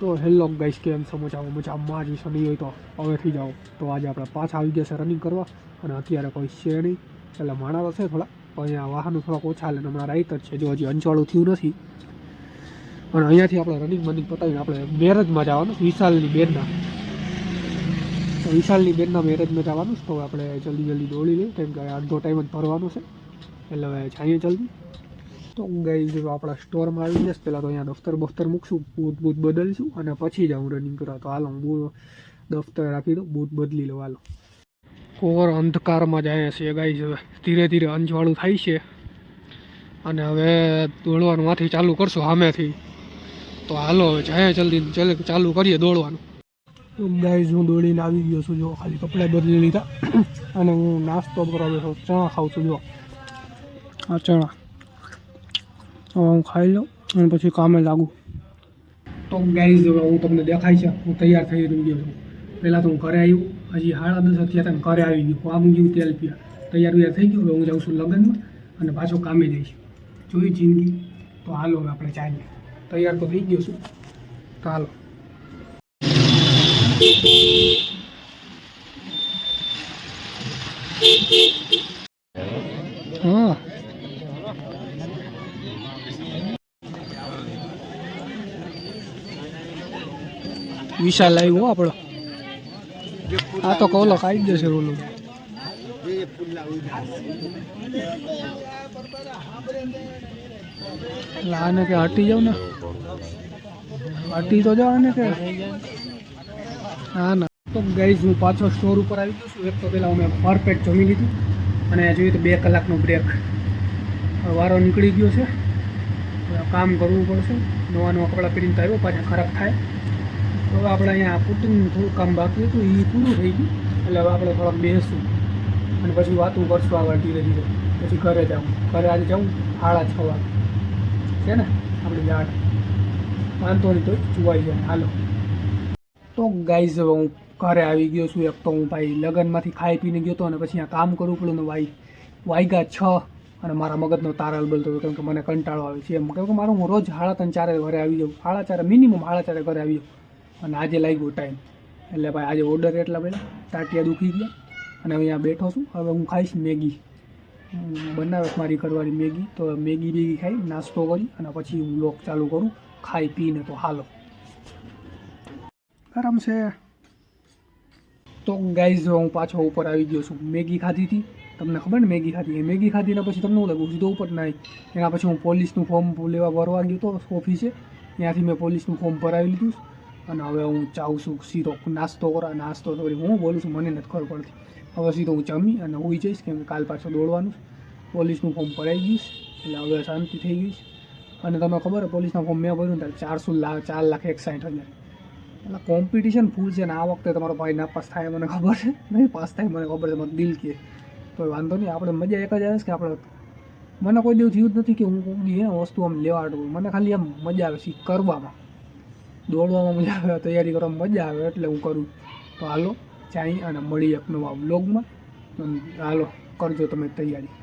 તો hello guys, કેમ છો? મજામાં જ શનિ હોય તો હવેથી જાઓ. તો આજે આપણે પાછા આવી ગયા છે રનિંગ કરવા. અને અત્યારે કોઈ છે નહીં. એટલે માણા છે થોડા. પણ અહીંયા વાહનો થોડાક ઓછા હાલે હમણાં રાઈટ જ છે. જો હજી અંચવાળું થયું નથી. અને અહીંયાથી આપણે રનિંગ બનિંગ પતાવીને આપણે મેરેજમાં જવાનું વિશાલની બેનના. તો વિશાલની બેનના મેરેજમાં જવાનું છે. તો આપણે જલ્દી જલ્દી દોડી લઈએ. કેમ કે અડધો ટાઈમ જ ભરવાનો છે. એટલે હવે જઈએ જલ્દી. તો ગઈ જો આપણા સ્ટોરમાં આવી જશે. પહેલાં તો અહીંયા દફતર બફતર મૂકશું બૂટ બૂટ બદલશું અને પછી જ હું રનિંગ કરવા તો હાલો, હું દફતર રાખી દઉં બૂટ બદલી લઉં, હાલો. કોર અંધકારમાં જાય છે ગાઈ હવે ધીરે ધીરે અંજવાળું થાય છે. અને હવે દોડવાનું માંથી ચાલુ કરશું સામેથી. તો હાલો, હવે જાય જલ્દી, ચાલે કરીએ દોડવાનું. ગાઈઝ હું દોડીને આવી ગયો છું જો ખાલી કપડાં બદલી લીધા. અને હું નાસ્તો કરવા બેઠો ચણા ખાઉં છું જો આ ચણા. હું ખાઈ લઉં અને પછી કામે લાગુ. તો ગાઈઝ હું તમને દેખાય છે. હું તૈયાર થઈ રહી ગયો છું. પહેલાં તો હું ઘરે આવ્યું. હજી સાડા દસ અત્યારે તને ઘરે આવી ગયું. વાગું ગયું તેલ પીયા તૈયાર વૈયાર થઈ ગયું. હવે હું જાઉં છું લગ્નમાં અને પાછો કામે જઈશ. જોઈ જિંદગી? તો હાલો હવે આપણે ચાલીએ. તૈયાર તો થઈ ગયો છું. તો હાલો. હા. વિશાલ આવ્યો હો આપણો. આ તો કોલો ખાઈ જશે એટલે આને કે હટી જાવ ને? હટી તો જાવ ને કે? હા ના. તો ગાઈઝ હું પાછો સ્ટોર ઉપર આવી ગયો છું. એક તો પહેલાં અમે પરફેક્ટ જમી લીધું અને જોઈએ તો બે કલાકનો બ્રેક વારો નીકળી ગયો છે. કામ કરવું પડશે. નવા નવા કપડાં પહેરીને તો આવ્યો, પાછા ખરાબ થાય. હવે આપણે અહીંયા પુટિંગનું થોડું કામ બાકી હતું એ પૂરું થઈ ગયું. એટલે હવે આપણે થોડાક બેસું અને પછી વાતું કરશું આગળ ધીરે ધીરે. પછી ઘરે જાઉં. ઘરે આજે જાઉં સાડા છ વાગે. છે ને? આપણે જાડ વાંધો નહીં તો જોવાઈ જાય હાલો. તો ગાઈઝ, હવે હું ઘરે આવી ગયો છું. એક તો હું ભાઈ લગ્નમાંથી ખાઈ પીને ગયો હતો અને પછી અહીંયા કામ કરવું પડ્યું ને ભાઈ વાગ્યા છ અને મારા મગજનો તારાલ બોલતો હતો કેમ કે મને કંટાળો આવે છે. એમ કેમ કે મારું હું રોજ સાડા ત્રણ ચારે ઘરે આવી જાઉં. સાડા ચારે મિનિમમ સાડા ચારે ઘરે આવી જાઉં. અને આજે લાગ્યો ટાઈમ એટલે ભાઈ આજે ઓર્ડર એટલા પહેલાં તાટિયા દુખી ગયા. અને અહીંયા બેઠો છું. હવે હું ખાઈશ મેગી. બનાવે મારી ઘરવાળી મેગી. તો મેગી બેગી ખાઈ, નાસ્તો કરી અને પછી હું લોક ચાલુ કરું. ખાઈ, પીને તો હાલો. ગરમ છે. તો ગાઈઝ હું પાછો ઉપર આવી ગયો છું. મેગી ખાધી હતી. તમને ખબર ને મેગી ખાધી? મેગી ખાધીને પછી તમને શું લાગ્યું? સીધો ઉપર નાઈ એના પછી હું પોલીસનું ફોર્મ લેવા ભરવા ગયો હતો ઓફિસે ત્યાંથી મેં પોલીસનું ફોર્મ ભરાવી લીધું. અને હવે હું ચાહું છું સીધો નાસ્તો કરા નાસ્તો તો હું બોલું છું, મને નથી ખબર પડતી. હવે સીધો હું જમી અને હોઈ જઈશ કેમ કે કાલ પાછું દોડવાનું છે. પોલીસનું ફોર્મ ભરાઈ ગયું છે, એટલે હવે શાંતિ થઈ ગઈ છે. અને તમને ખબર પોલીસના ફોર્મ મેં ભર્યું ત્યારે ચારસો લાખ ચાર લાખ એકસાઠ હજાર. એટલે કોમ્પિટિશન ફૂલ છે ને આ વખતે તમારો ભાઈ ના પાસ થાય મને ખબર છે. નહીં, પાસ થાય મને ખબર છે, મને દિલ કે. તો વાંધો નહીં, આપણે મજા એક જ આવે છે કે આપણે મને કોઈ દિવસ થયું જ નથી કે હું કોઈ વસ્તુ આમ લેવા આડું મને ખાલી આમ મજા આવે છે કરવામાં. દોડવામાં મજા આવે, તૈયારી કરવામાં મજા આવે એટલે હું કરું. તો હાલો, ચાઈ અને મળી એક નવા બ્લોગમાં હાલો, કરજો તમે તૈયારી.